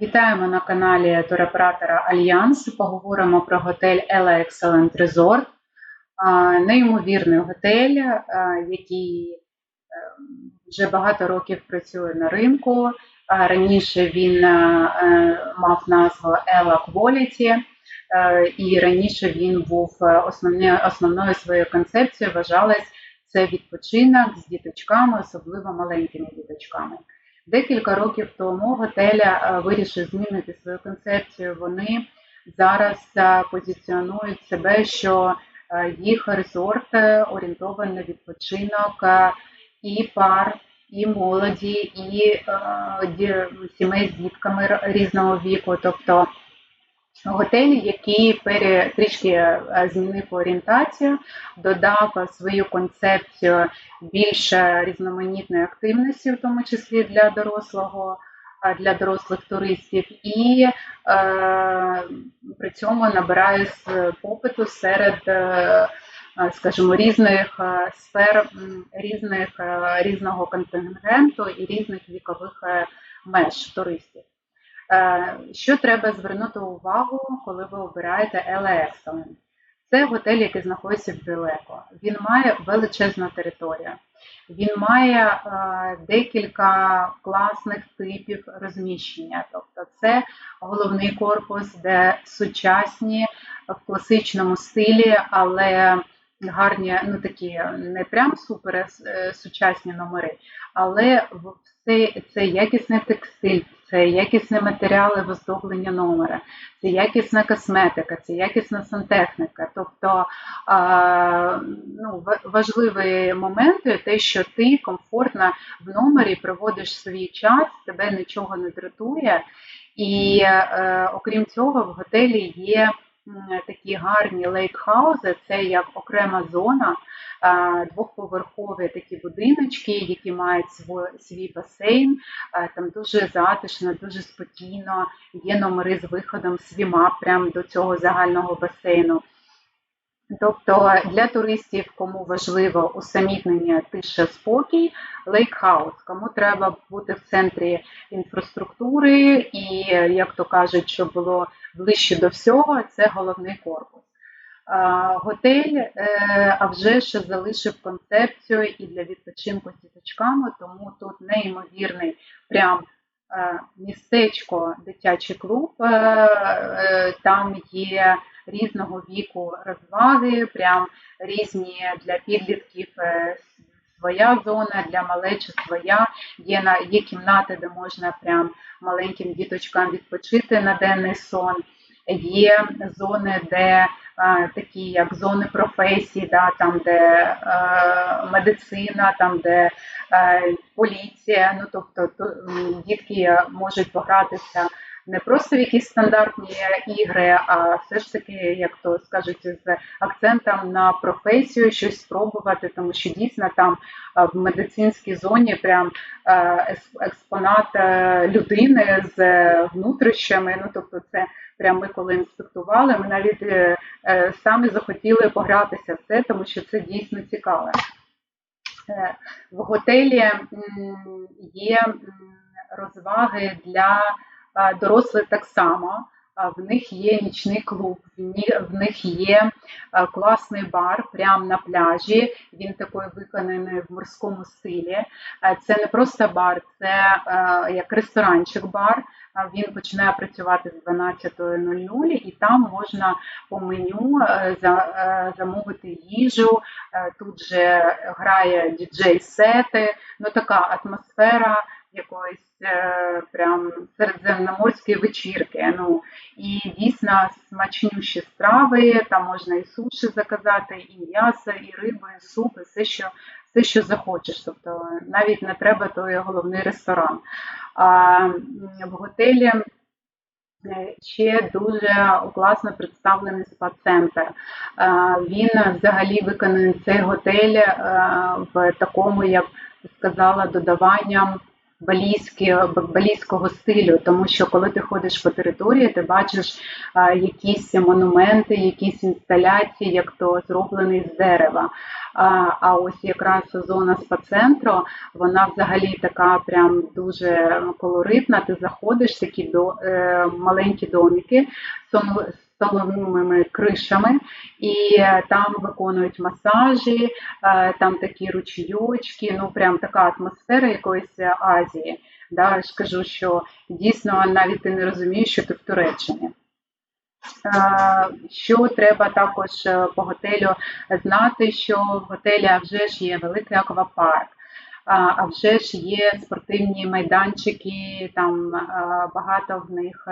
Вітаємо на каналі туроператора Альянс. Поговоримо про готель Ella Excellent Resort. Неймовірний готель, який е, вже багато років працює на ринку. Раніше він е, е, мав назву Ella Quality, і раніше він був основне- основною своєю концепцією вважалось це відпочинок з діточками, особливо маленькими діточками. Декілька років тому готеля е, вирішив змінити свою концепцію. Вони зараз е, позиціонують себе, що е, їх резорт орієнтований на відпочинок і пар, і молоді, і сімей з дітками різного віку. Тобто готель, який пере, трішки е, змінив орієнтацію, додав е, свою концепцію більше різноманітної активності, в тому числі для дорослого, для дорослих туристів, і е, при цьому набирає попиту серед, е, е, скажімо, різних е, сфер, різних, е, різного контингенту і різних вікових е, меж туристів. Е, Що треба звернути увагу, коли ви обираєте LA? Це готель, який знаходиться далеко. Він має величезну територію. Він має е, декілька класних типів розміщення. Тобто, це головний корпус, де сучасні в класичному стилі, але гарні, ну такі не прям супер е, сучасні номери, але в- це, це якісний текстиль, це якісні матеріали в оздоблення номера, це якісна косметика, це якісна сантехніка. Тобто а, ну, ва- важливий момент те, що ти комфортно в номері проводиш свій час, тебе нічого не дратує. І е, окрім цього, в готелі є такі гарні лейкхаузи, це як окрема зона, двохповерхові такі будиночки, які мають свій, басейн. Там дуже затишно, дуже спокійно. Є номери з виходом свіма прямо до цього загального басейну. Тобто для туристів, кому важливо усамітнення, тиша, спокій, лейкхаус, кому треба бути в центрі інфраструктури і, як то кажуть, щоб було ближче до всього, це головний корпус. Готель е, а вже ж залишив концепцію і для відпочинку з діточками, тому тут неймовірний прям е, містечко, дитячий клуб. е, Там є різного віку розваги, прям різні для підлітків е, своя зона, для малечі своя. Є на є кімнати, де можна прям маленьким діточкам відпочити на денний сон. Є зони, де е, такі як зони професій, да, там де е, медицина, там де е, поліція. Ну тобто то, дітки можуть погратися не просто в якісь стандартні ігри, а все ж таки, як то скажуть, з акцентом на професію щось спробувати, тому що дійсно там в медицинській зоні прям експонат е, людини з е, внутрішнями. Ну тобто, це прям ми коли інспектували, ми навіть е, самі захотіли погратися в це, тому що це дійсно цікаве. В готелі є розваги для дорослих так само. В них є нічний клуб, в них є класний бар прямо на пляжі. Він такий виконаний в морському стилі. Це не просто бар, це як ресторанчик-бар. Він починає працювати з 12.00 і там можна по меню за- замовити їжу. Тут же грає діджей-сети, ну така атмосфера якоїсь е, прям середземноморської вечірки. Ну і дійсно смачнющі страви. Там можна і суші заказати, і м'ясо, і рибу, і суп, і все, що все, що захочеш. Тобто навіть не треба той головний ресторан. А в готелі. Е, Ще дуже класно представлений спа-центр. Він взагалі виконаний цей готель е, в такому, я б сказала, додаванням балійського стилю, тому що коли ти ходиш по території, ти бачиш а, якісь монументи, якісь інсталяції, як то зроблені з дерева. А, а ось якраз зона спа-центру, вона взагалі така прям дуже колоритна. Ти заходиш, такі до, е, маленькі домики соломими кришами, і е, там виконують масажі, е, там такі ручійочки, ну прям така атмосфера якоїсь Азії. Да, я що дійсно навіть ти не розумієш, що ти в Туреччині. Е, Що треба також по готелю знати, що в готелі вже ж є великий аквапарк, а вже ж є спортивні майданчики, там багато в них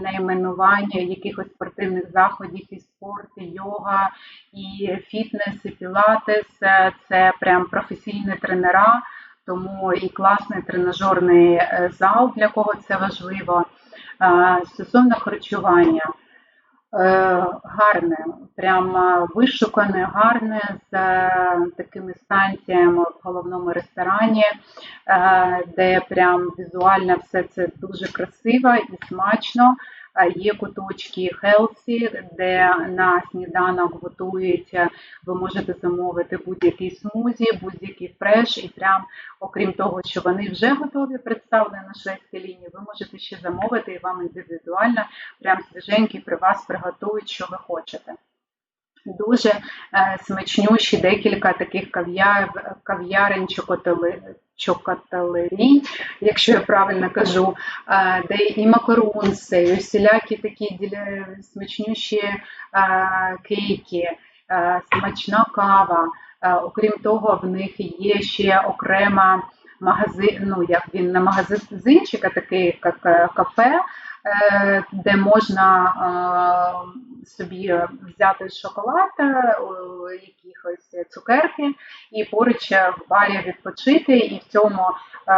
найменування якихось спортивних заходів, і спорт, і йога, і фітнес, і пілатес. Е, Це прям професійні тренера, тому і класний тренажерний е, зал, для кого це важливо. Е, Стосовно харчування. Е, гарне, прямо вишукане, гарне з е, такими станціями в головному ресторані, е, де прям візуально все це дуже красиво і смачно. Е, Є куточки Хелсі, де на сніданок готують, е, ви можете замовити будь-який смузі, будь-який фреш, і прям, окрім того, що вони вже готові представлені на шведській лінії, ви можете ще замовити і вам індивідуально прям свіженький при вас приготують, що ви хочете. Дуже е, смачнющі декілька таких кав'яр, кав'ярень чокотели, якщо я правильно кажу, е, де і макарунси, і усілякі такі смачнющі е, кейки, смачна кава. Окрім того, в них є ще окрема магазин, ну як він не магазинчик, а такий як кафе, де можна собі взяти шоколад, е, якихось цукерки, і поруч в барі відпочити. І в цьому, е,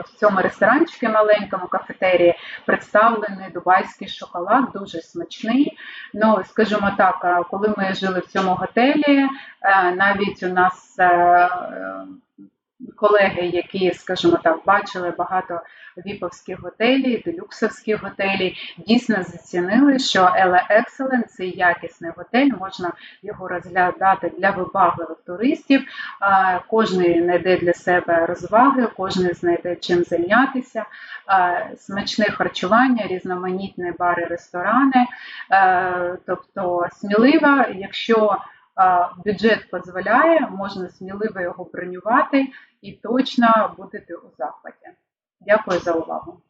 в цьому ресторанчику маленькому кафетерії представлений дубайський шоколад, дуже смачний. Ну, скажімо так, е, коли ми жили в цьому готелі, е, навіть у нас е, е, колеги, які, скажімо так, бачили багато віповських готелів, делюксовських готелів, дійсно зацінили, що LA Excellent – це якісний готель, можна його розглядати для вибагливих туристів. Кожний знайде для себе розваги, кожен знайде чим зайнятися, смачне харчування, різноманітні бари, ресторани. Тобто сміливо, якщо бюджет дозволяє, можна сміливо його бронювати і точно будете у захваті. Дякую за увагу.